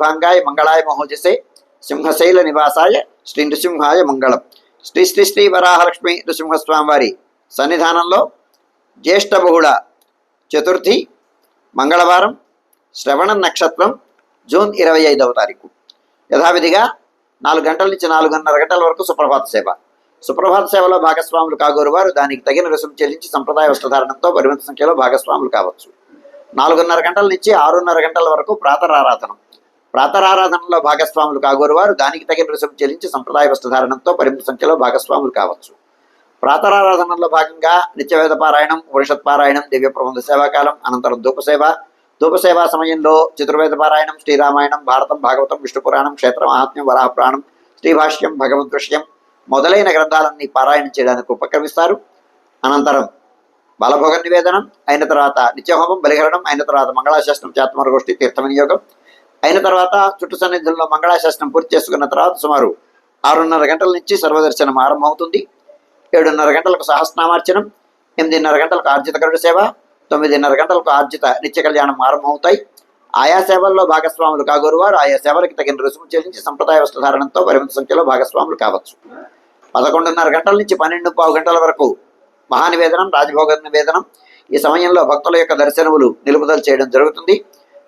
భాంగాయ మంగళాయ మహోజసే సింహశైల నివాసాయ శ్రీ నృసింహాయ మంగళం శ్రీ శ్రీ శ్రీ వరాహలక్ష్మి నృసింహస్వామి వారి సన్నిధానంలో జ్యేష్ఠ బహుళ చతుర్థి మంగళవారం శ్రవణ నక్షత్రం జూన్ ఇరవై ఐదవ తారీఖు. యథావిధిగా నాలుగు గంటల నుంచి నాలుగున్నర గంటల వరకు సుప్రభాత సేవ. సుప్రభాత సేవలో భాగస్వాములు కాగోరు వారు దానికి తగిన రుసుము చెల్లించి సంప్రదాయ వస్త్రధారణంతో పరిమిత సంఖ్యలో భాగస్వాములు కావచ్చు. నాలుగున్నర గంటల నుంచి ఆరున్నర గంటల వరకు ప్రాతరారాధనం. ప్రాతరారాధనలో భాగస్వాములు కాగోరు వారు దానికి తగిన రుసుము చెల్లించి సంప్రదాయ వస్త్రధారణంతో పరిమిత సంఖ్యలో భాగస్వాములు కావచ్చు. ప్రాతరారాధనలో భాగంగా నిత్యవేద పారాయణం ఉపనిషత్ పారాయణం దివ్య ప్రబంధ సేవాకాలం అనంతరం ధూపసేవ ధూపసేవా సమయంలో చతుర్వేద పారాయణం శ్రీరామాయణం భారతం భాగవతం విష్ణు పురాణం క్షేత్ర మహాత్మ్యం వరాహ శ్రీభాష్యం భగవద్ దృశ్యం మొదలైన గ్రంథాలన్నీ పారాయణం చేయడానికి ఉపక్రమిస్తారు. అనంతరం బలభోగ నివేదనం అయిన తర్వాత నిత్యహోమం బలిహరణం అయిన తర్వాత మంగళాశాస్త్రం చేతమర గోష్ఠి తీర్థ వినియోగం అయిన తర్వాత చుట్టు సన్నిధుల్లో మంగళాశాస్త్రం పూర్తి చేసుకున్న తర్వాత సుమారు ఆరున్నర గంటల నుంచి సర్వదర్శనం ఆరంభమవుతుంది. ఏడున్నర గంటలకు సహస్నామార్చనం ఎనిమిదిన్నర గంటలకు ఆర్జిత గరుడ సేవ తొమ్మిదిన్నర గంటలకు ఆర్జిత నిత్య కళ్యాణం ఆరంభమవుతాయి. ఆయా సేవల్లో భాగస్వాములు కాగోరు వారు ఆయా సేవలకు తగిన రుసుము చెల్లించి సంప్రదాయ వస్త్రధారణంతో పరిమిత సంఖ్యలో భాగస్వాములు కావచ్చు. పదకొండున్నర గంటల నుంచి పన్నెండు పావు గంటల వరకు మహానివేదనం రాజభోగ నివేదనం ఈ సమయంలో భక్తుల యొక్క దర్శనములు నిలుపుదల చేయడం జరుగుతుంది.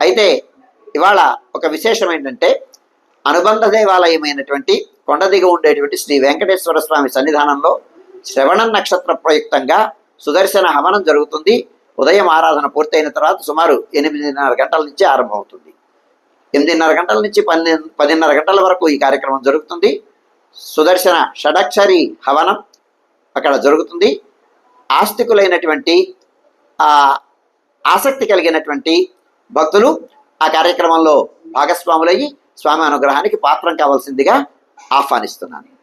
అయితే ఇవాళ ఒక విశేషం ఏంటంటే అనుబంధ దేవాలయమైనటువంటి కొండ దిగ ఉండేటువంటి శ్రీ వెంకటేశ్వర స్వామి సన్నిధానంలో శ్రవణం నక్షత్ర ప్రయుక్తంగా సుదర్శన హవనం జరుగుతుంది. ఉదయం ఆరాధన పూర్తయిన తర్వాత సుమారు ఎనిమిదిన్నర గంటల నుంచి ఆరంభమవుతుంది. ఎనిమిదిన్నర గంటల నుంచి పన్నెండు పదిన్నర గంటల వరకు ఈ కార్యక్రమం జరుగుతుంది. సుదర్శన షడక్షరి హవనం అక్కడ జరుగుతుంది. ఆస్తికులైనటువంటి ఆసక్తి కలిగినటువంటి భక్తులు ఆ కార్యక్రమంలో భాగస్వాములయ్యి స్వామి అనుగ్రహానికి పాత్రం కావాల్సిందిగా ఆహ్వానిస్తున్నాను.